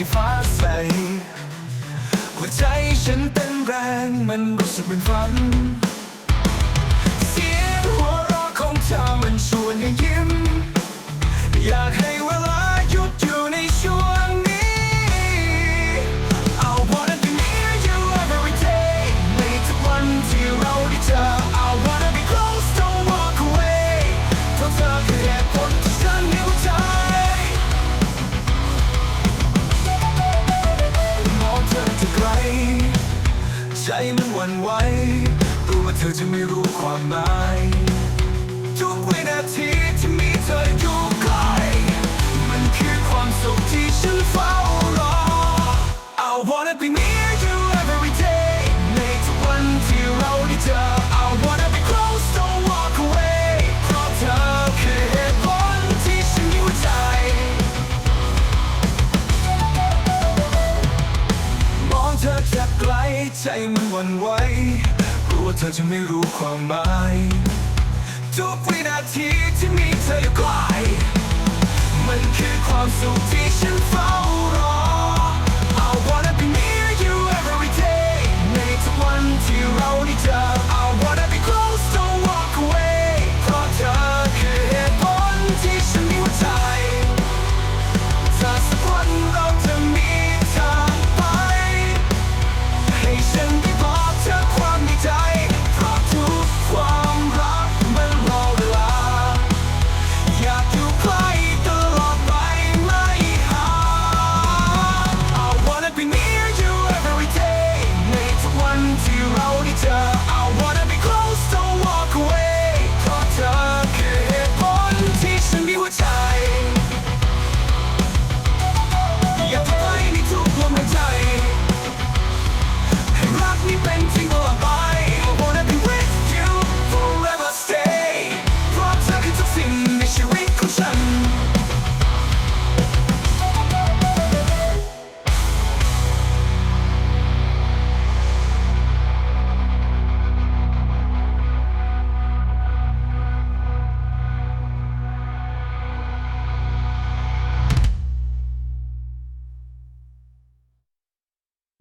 ที่ฟ้าใส หัวใจฉันเต้นแรงมันรู้สึกเป็นฝัน ใจมันวันไหวตัวเธอจะไม่รู้ความหมาย ใจมันวันไหวกลัวเธอจะไม่รู้ความหมาย ทุกวินาทีที่มีเธออยู่ใกล้มันคือความสุขที่ฉันเฝ้า